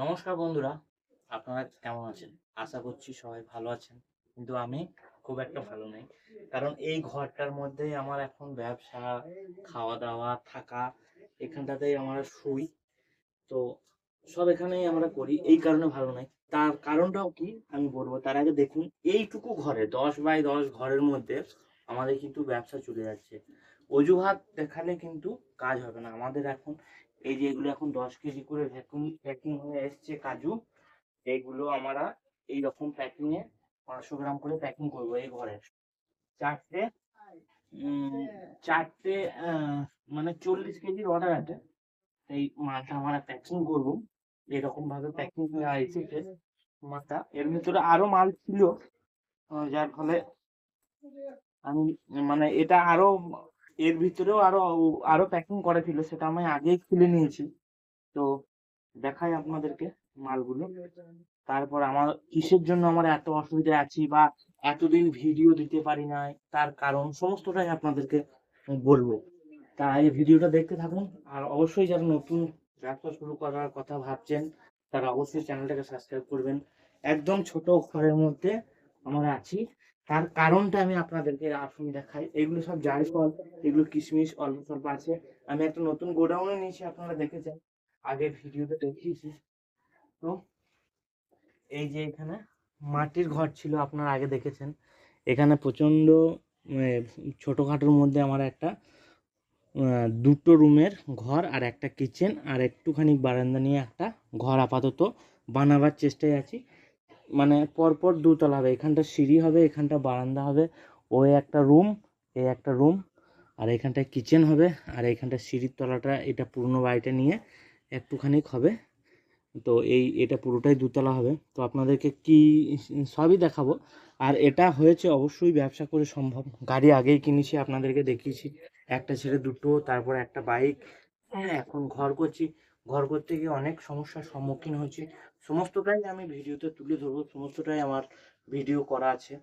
নমস্কার বন্ধুরা, আপনারা কেমন আছেন? আশা করছি সবাই ভালো আছেন, কিন্তু আমি খুব একটা ভালো নেই। কারণ এই ঘরটার মধ্যেই আমার এখন ব্যবসা খাওয়া দাওয়া থাকা, এখানটাতেই আমরা শুই। তো সব এখানেই আমরা করি, এই কারণে ভালো নাই। তার কারণটাও কি আমি বলব, তার আগে দেখুন, এইটুকু ঘরে, দশ বাই দশ ঘরের মধ্যে আমাদের কিন্তু ব্যবসা চলে যাচ্ছে। অজুহাত দেখালে কিন্তু কাজ হবে না। আমাদের এখন এই যে এগুলো এখন দশ কেজি করে ভ্যাকুম প্যাকিং হয়ে এসছে কাজু এইগুলো আমরা এই রকম প্যাকিং এ পাঁচশো গ্রাম করে প্যাকিং করব এই ঘরে। চারটে চারটে মানে চল্লিশ কেজির অর্ডার আছে। এই মালটা আমরা প্যাকিং করব। এরকম ভাবে প্যাকিং হয়ে এসেছে মালটা। এর ভিতরে আরও মাল ছিল যার ফলে আমি মানে এটা আরও এর ভিতরেও আরও আরও প্যাকিং করা ছিল, সেটা আমি আগেই খুলে নিয়েছি। তো দেখাই আপনাদেরকে মালগুলো। তারপর আমার কিসের জন্য আমার এত অসুবিধায় আছি বা এতদিন ভিডিও দিতে পারি নাই, তার কারণ সমস্তটাই আপনাদেরকে বলব। তাই ভিডিওটা দেখতে থাকুন, আর অবশ্যই যারা নতুন ব্যবসা শুরু করার কথা ভাবছেন, তারা অবশ্যই চ্যানেলটাকে সাবস্ক্রাইব করবেন। একদম ছোট ঘরের মধ্যে আমরা আছি। তার কারণটা আমি আপনাদেরকে আসুন দেখাই। এগুলো সব জায়ফল এগুলো কিশমিশ, অল্প স্বল্প আছে। আমি একটা নতুন গোডাউনে নিয়েছি, আপনারা দেখেছেন আগের ভিডিওতে দেখিয়েছি। তো এই যে এখানে মাটির ঘর ছিল, আপনারা আগে দেখেছেন। এখানে প্রচণ্ড ছোটোখাটোর মধ্যে আমার একটা দুটো রুমের ঘর আর একটা কিচেন আর একটুখানি বারান্দা নিয়ে একটা ঘর আপাতত বানাবার চেষ্টায় আছি। মানে পরপর দুতলা হবে। এখানটা সিঁড়ি হবে, এখানটা বারান্দা হবে। ওই একটা রুম এই একটা রুম, আর এখানটায় কিচেন হবে, আর এখানটা সিঁড়ির তলাটা, এটা পুরনো বাড়িটা নিয়ে একটুখানি হবে। তো এই, এটা পুরোটাই দুতলা হবে। তো আপনাদেরকে কি, সবই দেখাবো। আর এটা হয়েছে অবশ্যই ব্যবসা করে সম্ভব। গাড়ি আগেই কিনেছি, আপনাদেরকে দেখিয়েছি। একটা ছেড়ে দুটো, তারপর একটা বাইক। হ্যাঁ এখন ঘর করছি। ঘর করতে গিয়ে অনেক সমস্যার সম্মুখীন হয়েছি। সমস্তটাই আমি ভিডিওতে তুলে ধরবো, সমস্তটাই আমার ভিডিও করা আছে।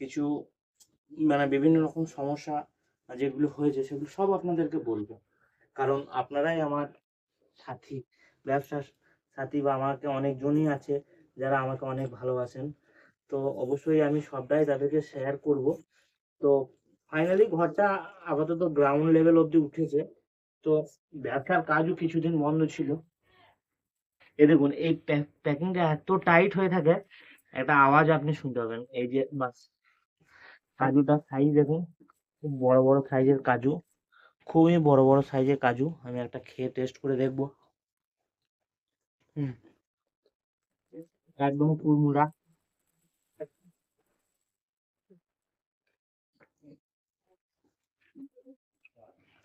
কিছু মানে বিভিন্ন রকম সমস্যা যেগুলো হয়েছে সেগুলো সব আপনাদেরকে বলব। কারণ আপনারাই আমার সাথী, ব্যবসার সাথী বা আমাকে অনেকজনই আছে যারা আমাকে অনেক ভালোবাসেন। তো অবশ্যই আমি সবটাই তাদেরকে শেয়ার করব। তো ফাইনালি ঘরটা আপাতত গ্রাউন্ড লেভেল অবধি উঠেছে। তো ব্যবসার কাজও কিছুদিন বন্ধ ছিল। এ দেখুন, এই প্যাকিংটা এত টাইট হয়ে থাকে, একটা আওয়াজ আপনি শুনতে পাবেন। এই যে বাস, কাজুটা সাইজ দেখুন, খুব বড় বড় সাইজের কাজু, খুবই বড় বড় সাইজের কাজু। আমি একটা খেয়ে টেস্ট করে দেখব। হুম। একদম কুড়মুড়া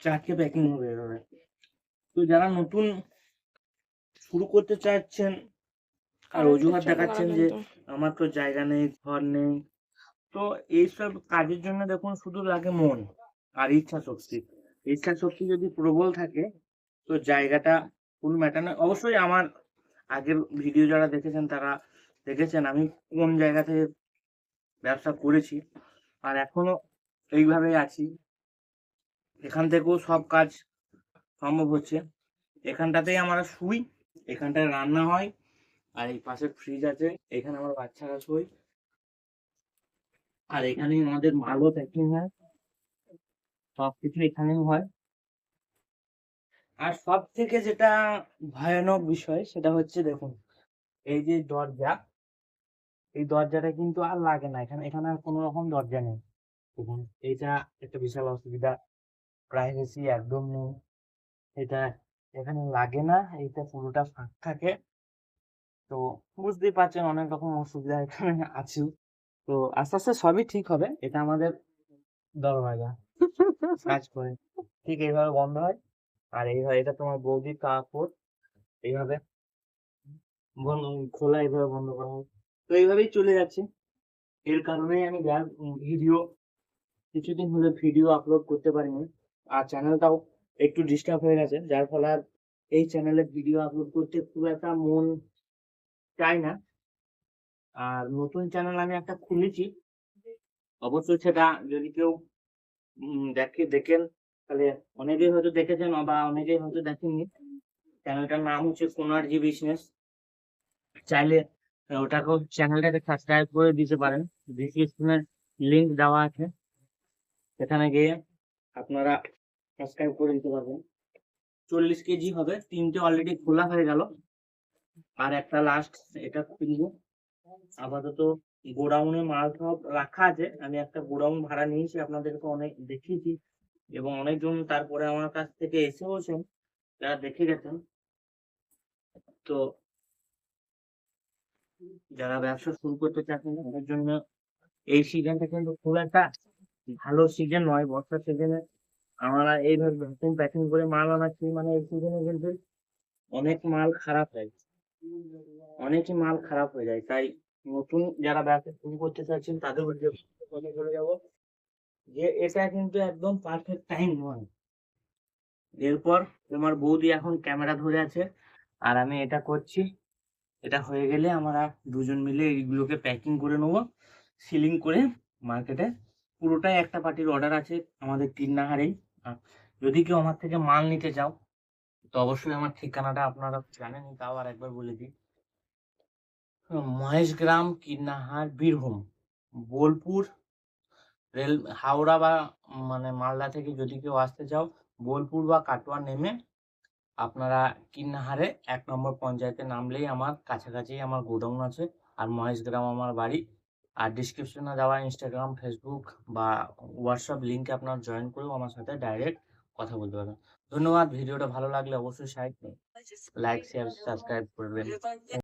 চারটে প্যাকিং হবে এভাবে। তো যারা নতুন শুরু করতে চাচ্ছেন আর অজুহাত দেখাচ্ছেন যে আমার তো জায়গা নেই ঘর নেই। তো এইসব কাজের জন্য দেখুন শুধু লাগে মন আর ইচ্ছা শক্তি। ইচ্ছা শক্তি যদি প্রবল থাকে তো জায়গাটা ফুল ম্যাটার নয়। অবশ্যই আমার আগের ভিডিও যারা দেখেছেন তারা দেখেছেন আমি কোন জায়গা থেকে ব্যবসা করেছি। আর এখনও এইভাবেই আছি। এখান থেকেও সব কাজ সম্ভব হচ্ছে। এখানটাতেই আমরা শুই। এখানটায় রান্না হয়, আর এই পাশে ফ্রিজ আছে, এখানে আমার বাচ্চারা শোয়। আর এখানেই আমাদের মালও প্যাকিং হয়, সবকিছু এখানেই হয়। আর সব থেকে যেটা ভয়ানক বিষয়, সেটা হচ্ছে দেখুন, এই যে দরজা, এই দরজাটা কিন্তু আর লাগে না, এখানে এখানে আর কোনো রকম দরজা নেই। দেখুন এইটা একটা বিশাল অসুবিধা প্রাইভেসি একদম নেই। এটা এখানে লাগে না, এইটা পুরোটা ফাঁক থাকে। তো বুঝতেই পারছেন অনেক রকম অসুবিধা এখানে আছে। তো আস্তে আস্তে সবই ঠিক হবে, এটা আমাদের দরওয়াজা কাজ করে। ঠিক এইভাবে বন্ধ হয়। আর এইভাবে এটা তোমার বৌদি কাপড়। এইভাবে খোলা এইভাবে বন্ধ করা হয়। তো এইভাবেই চলে যাচ্ছে। এর কারণেই আমি ভিডিও, কিছুদিন হলে ভিডিও আপলোড করতে পারিনি। আর চ্যানেলটাও একটু ডিস্টার্ব হয়ে গেছে, যার ফলে এই চ্যানেলে ভিডিও আপলোড করতে খুব একটা মন চায় না। আর নতুন চ্যানেল আমি একটা খুলেছি। অবশ্যই সেটা যদি কেউ দেখে, দেখেন, তাহলে অনেকেই হয়তো দেখেছেন বা অনেকেই হয়তো দেখেননি। চ্যানেলটার নাম হচ্ছে কোনার্জি বিজনেস। চাইলে ওটাকেও চ্যানেলটাকে সাবস্ক্রাইব করে দিতে পারেন। ডিসক্রিপশনের লিঙ্ক দেওয়া আছে। সেখানে গিয়ে আপনারা সাবস্ক্রাইব করে দিতে পারবেন। চল্লিশ কেজি হবে, তিনটে অলরেডি খোলা হয়ে গেল। আর একটা লাস্ট এটা কিনবো। আপাতত গোডাউনে মাল সব রাখা আছে। আমি একটা গোডাউন ভাড়া নিয়েছি, আপনাদেরকে অনেক দেখিয়েছি। এবং অনেকজন তারপরে আমার কাছ থেকে এসেওছেন, যারা দেখে গেছেন। তো যারা ব্যবসা শুরু করতে চাচ্ছেন, তাদের জন্য এই সিজনটা কিন্তু খুব একটা ভালো সিজন নয়। বর্ষার সিজনে আমরা এইভাবে ভ্যাকুম প্যাকিং করে মাল আনাচ্ছি মানে এই সিজনে কিন্তু অনেক মাল খারাপ হয় অনেকই মাল খারাপ হয়ে যায়। তাই নতুন যারা ব্যবসা শুরু করতে চাচ্ছেন, তাদের কথা বলে যাব। যে এটা কিন্তু একদম পারফেক্ট টাইম নয়। এরপর তোমার বৌদি এখন ক্যামেরা ধরে আছে, আর আমি এটা করছি। এটা হয়ে গেলে আমরা দুজন মিলে এইগুলোকে প্যাকিং করে নেব। সিলিং করে মার্কেটে পুরোটাই একটা পার্টির অর্ডার আছে আমাদের কিন্নাহারেই আহ, যদি কেউ আমার থেকে মাল নিতে চাও তো অবশ্যই আমার ঠিকানাটা আপনারা জানেনই তাও আর একবার বলে দিই। মহেশগ্রাম কিন্নাহার বীরভূম। বোলপুর রেল হাওড়া বা মানে মালদা থেকে যদি কেউ আসতে চাও বোলপুর বা কাটোয়া নেমে আপনারা কিন্নাহারে এক নম্বর পঞ্চায়েতে নামলেই আমার কাছাকাছি আমার গোডাউন আছে। আর মহেশগ্রাম আমার বাড়ি আর ডিসক্রিপশনে দেওয়া ইনস্টাগ্রাম ফেসবুক বা হোয়াটসঅ্যাপ লিঙ্কে আপনার জয়েন করেও আমার সাথে ডাইরেক্ট কথা বলতে পারবেন। ধন্যবাদ, ভিডিওটা ভালো লাগলে অবশ্যই লাইক শেয়ার সাবস্ক্রাইব করবেন।